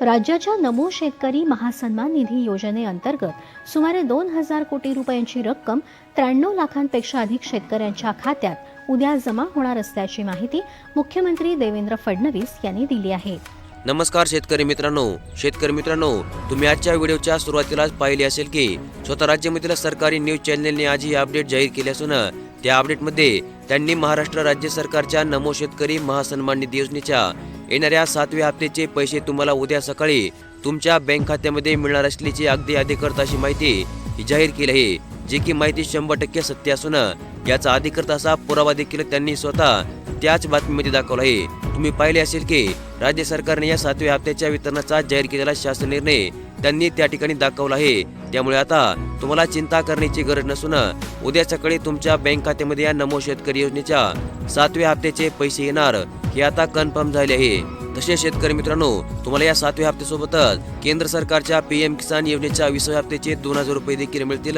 राज्याच्या नमो शेतकरी महासन्मान निधी योजनेअंतर्गत सुमारे दोन हजार कोटी रुपयांची रक्कम त्र्याण्णव लाखांपेक्षा अधिक शेतकऱ्यांच्या खात्यात उद्या जमा होणार असल्याची माहिती मुख्यमंत्री देवेंद्र फडणवीस यांनी दिली आहे. नमस्कार शेतकरी मित्रांनो. शेतकरी मित्रांनो तुम्ही आजच्या व्हिडिओच्या सुरुवातीलाच पाहिले असेल की स्वतः राज्यामधील सरकारी न्यूज चॅनलने आज ही अपडेट जाहीर केली असून त्या अपडेटमध्ये त्यांनी महाराष्ट्र राज्य सरकारच्या नमो शेतकरी महासन्मान निधी योजनेच्या येणाऱ्या सातव्या हप्त्याचे पैसे तुम्हाला उद्या सकाळी तुमच्या बँक खात्यामध्ये मिळणार असल्याची अगदी अधिकृत अशी माहिती जाहीर केली आहे जी की माहिती शंभर टक्के सत्य असून याचा अधिकृत असा पुरावा देखील त्यांनी स्वतः त्याच बातमीमध्ये दाखवला आहे. तुम्ही पाहिले असेल की राज्य सरकारने या सातव्या हप्त्याच्या वितरणाचा जाहीर केलेला शासन निर्णय त्यांनी त्या ठिकाणी दाखवला आहे. त्यामुळे आता तुम्हाला चिंता करण्याची गरज नसून उद्या सकाळी तुमच्या बँक खात्यामध्ये या नमो शेतकरी योजनेच्या सातव्या हप्त्याचे पैसे येणार हे आता कन्फर्म झाले आहे. तसेच शेतकरी मित्रांनो तुम्हाला या सातव्या हप्त्यासोबतच केंद्र सरकारच्या पीएम किसान योजनेच्या विसाव्या हप्त्याचे दोन हजार रुपये देखील मिळतील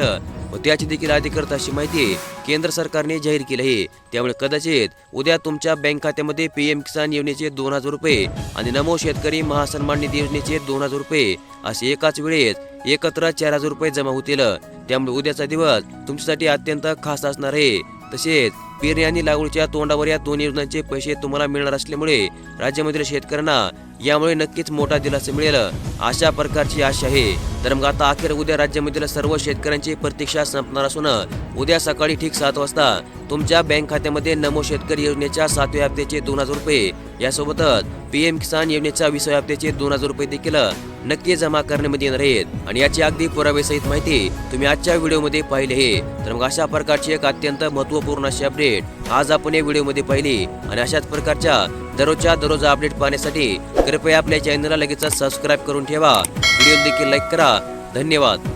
व त्याची देखील अधिकृत अशी माहिती केंद्र सरकारने जाहीर केली आहे. त्यामुळे कदाचित उद्या तुमच्या बँक खात्यामध्ये पीएम किसान योजनेचे दोन हजार रुपये आणि नमो शेतकरी महासन्मान निधी योजनेचे दोन हजार रुपये असे एकाच वेळेत एकत्र चार हजार रुपये जमा होतील. त्यामुळे उद्याचा दिवस तुमच्यासाठी अत्यंत खास असणार आहे. तसेच पेरणी आणि लागवडीच्या तोंडावर या दोन योजनांचे पैसे तुम्हाला मिळणार असल्यामुळे राज्यामधील शेतकऱ्यांना यामुळे नक्कीच मोठा दिलासा मिळेल. अशा प्रकारची आशा आहे. तर मग आता अखेर उद्या राज्यामधील सर्व शेतकऱ्यांची प्रतीक्षा संपणार असून उद्या सकाळी ठीक सात वाजता तुमच्या बँक खात्यामध्ये नमो शेतकरी योजनेच्या सातव्या हप्त्याचे दोन हजार रुपये यासोबतच पीएम किसान योजनेच्या विसाव्या हप्त्याचे दोन हजार रुपये देखील नक्की जमा करण्यामध्ये येणार आहेत. आणि याची अगदी पुरावेसहित माहिती तुम्ही आजच्या व्हिडिओमध्ये पाहिली आहे. तर मग अशा प्रकारची एक अत्यंत महत्त्वपूर्ण अशी अपडेट आज आपण या व्हिडिओमध्ये पाहिली आणि अशाच प्रकारच्या दररोजच्या दररोज अपडेट पाहण्यासाठी कृपया आपल्या चॅनलला लगेच सबस्क्राईब करून ठेवा. व्हिडिओ देखील लाईक करा. धन्यवाद.